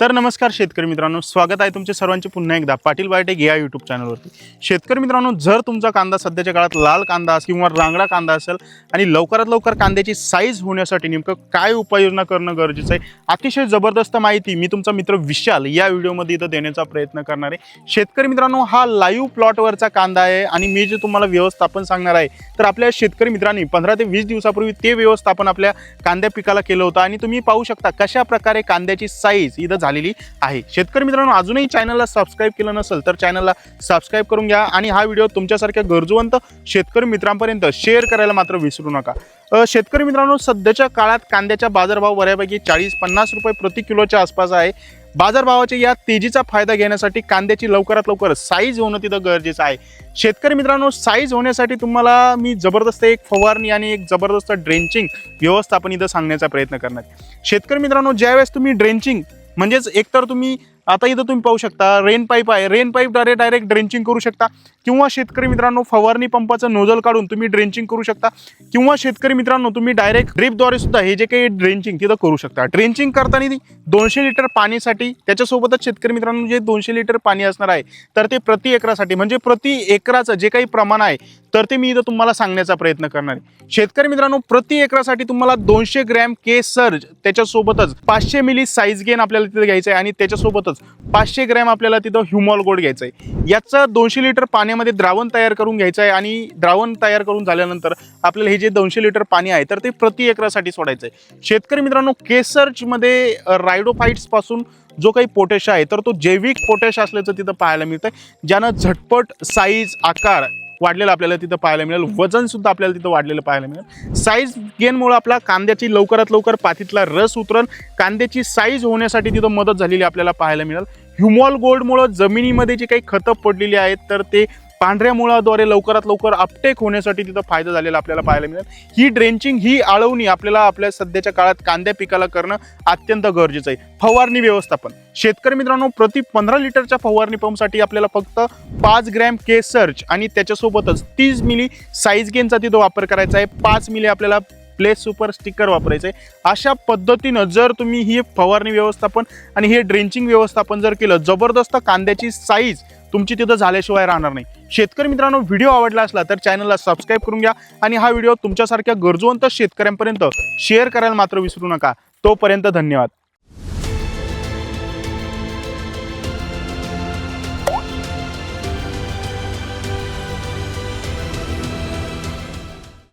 तर नमस्कार शेतकरी मित्रांनो स्वागत आहे तुमचे सर्वांचे पुन्हा एकदा पाटील बायोटेक या यूट्यूब चॅनलवरती शेतकरी मित्रांनो जर तुमचा कांदा सध्याच्या काळात लाल कांदा असेल किंवा रांगडा कांदा असेल आणि लवकरात लवकर कांद्याची साईज होण्यासाठी नेमकं काय उपाययोजना करणं गरजेचं आहे अतिशय जबरदस्त माहिती मी तुमचा मित्र विशाल या व्हिडिओमध्ये इथं देण्याचा प्रयत्न करणार आहे. शेतकरी मित्रांनो हा लाईव्ह प्लॉटवरचा कांदा आहे आणि मी जे तुम्हाला व्यवस्थापन सांगणार आहे तर आपल्या शेतकरी मित्रांनी पंधरा ते वीस दिवसापूर्वी ते व्यवस्थापन आपल्या कांद्या पिकाला केलं होतं आणि तुम्ही पाहू शकता कशा प्रकारे कांद्याची साईज इथं झालेली आहे. शेतकरी मित्रांनो अजूनही चॅनलला सबस्क्राईब केलं नसेल तर चॅनलला सबस्क्राईब करून घ्या आणि हा व्हिडिओ तुमच्यासारख्या गरजूवंत शेतकरी मित्रांपर्यंत शेअर करायला मात्र विसरू नका. शेतकरी मित्रांनो सध्याच्या काळात कांद्याचा बाजारभाव बऱ्यापैकी चाळीस पन्नास रुपये प्रति किलोच्या आसपास आहे. बाजारभावाच्या या तेजीचा फायदा घेण्यासाठी कांद्याची लवकरात लवकर साईज होणं तिथं गरजेचं आहे. शेतकरी मित्रांनो साईज होण्यासाठी तुम्हाला मी जबरदस्त एक फवारणी आणि एक जबरदस्त ड्रेंचिंग व्यवस्थापन इथं सांगण्याचा प्रयत्न करणार शेतकरी मित्रांनो ज्यावेळेस तुम्ही ड्रेंचिंग म्हणजेच एकतर तुम्ही आता इथं तुम्ही पाहू शकता रेन पाईप आहे. रेन पाईपद्वारे डायरेक्ट ड्रेंचिंग करू शकता. किंवा शेतकरी मित्रांनो फवारणी पंपाचं नोजल काढून तुम्ही ड्रेंचिंग करू शकता. किंवा शेतकरी मित्रांनो तुम्ही डायरेक्ट ड्रिपद्वारे सुद्धा हे जे काही ड्रेंचिंग तिथं करू शकता. ड्रेंचिंग करताना दोनशे लिटर पाणीसाठी त्याच्यासोबतच शेतकरी मित्रांनो जे दोनशे लिटर पाणी असणार आहे तर ते प्रति एकरासाठी म्हणजे प्रति एकराचं जे काही प्रमाण आहे तर ते मी इथं तुम्हाला सांगण्याचा प्रयत्न करणार आहे. शेतकरी मित्रांनो प्रति एकरासाठी तुम्हाला दोनशे ग्रॅम के सर्ज त्याच्यासोबतच पाचशे मिली साईज गेन आपल्याला तिथे घ्यायचं आहे आणि त्याच्यासोबतच पाचशे ग्रॅम आपल्याला तिथं ह्युमॉल गोड घ्यायचं आहे याचं दोनशे लिटर पाण्यामध्ये द्रावण तयार करून घ्यायचं आहे आणि द्रावण तयार करून झाल्यानंतर आपल्याला हे जे दोनशे लिटर पाणी आहे तर ते प्रति एकरासाठी सोडायचं आहे शेतकरी मित्रांनो केसर्चमध्ये रायडोफाईट्सपासून जो काही पोटॅश आहे तर तो जैविक पोटॅश असल्याचं तिथं पाहायला मिळतं ज्यानं झटपट साईज आकार वाढलेलं आपल्याला तिथं पाहायला मिळेल. वजन सुद्धा आपल्याला तिथं वाढलेलं पाहायला मिळेल. साईज गेनमुळे आपला कांद्याची लवकरात लवकर पातीतला रस उतरण कांद्याची साईज होण्यासाठी तिथं मदत झालेली आपल्याला पाहायला मिळेल. ह्युमॉल गोल्डमुळं जमिनीमध्ये जी काही खतं पडलेली आहेत तर ते पांढऱ्या मुळाद्वारे लवकरात लवकर अपटेक होण्यासाठी तिथं फायदा झालेला आपल्याला पाहायला मिळेल. ही ड्रेंचिंग ही आळवणी आपल्याला आपल्या सध्याच्या काळात कांद्या पिकाला करणं अत्यंत गरजेचं आहे. फवारणी व्यवस्थापन. शेतकरी मित्रांनो प्रति पंधरा लिटरच्या फवारणी पंपसाठी आपल्याला फक्त पाच ग्रॅम के सर्च आणि त्याच्यासोबतच तीस मिली साईज गेनचा तिथं वापर करायचा आहे. पाच मिली आपल्याला प्लेस सुपर स्टिकर वापरायचं आहे. अशा पद्धतीनं जर तुम्ही ही फवारणी व्यवस्थापन आणि हे ड्रेंचिंग व्यवस्थापन जर केलं जबरदस्त कांद्याची साईज तुमची तिथं झाल्याशिवाय राहणार नाही. शेतकरी मित्रांनो व्हिडिओ आवडला असला तर चॅनलला सबस्क्राईब करून घ्या आणि हा व्हिडिओ तुमच्यासारख्या गरजवंत शेतकऱ्यांपर्यंत शेअर करायला मात्र विसरू नका. तोपर्यंत धन्यवाद.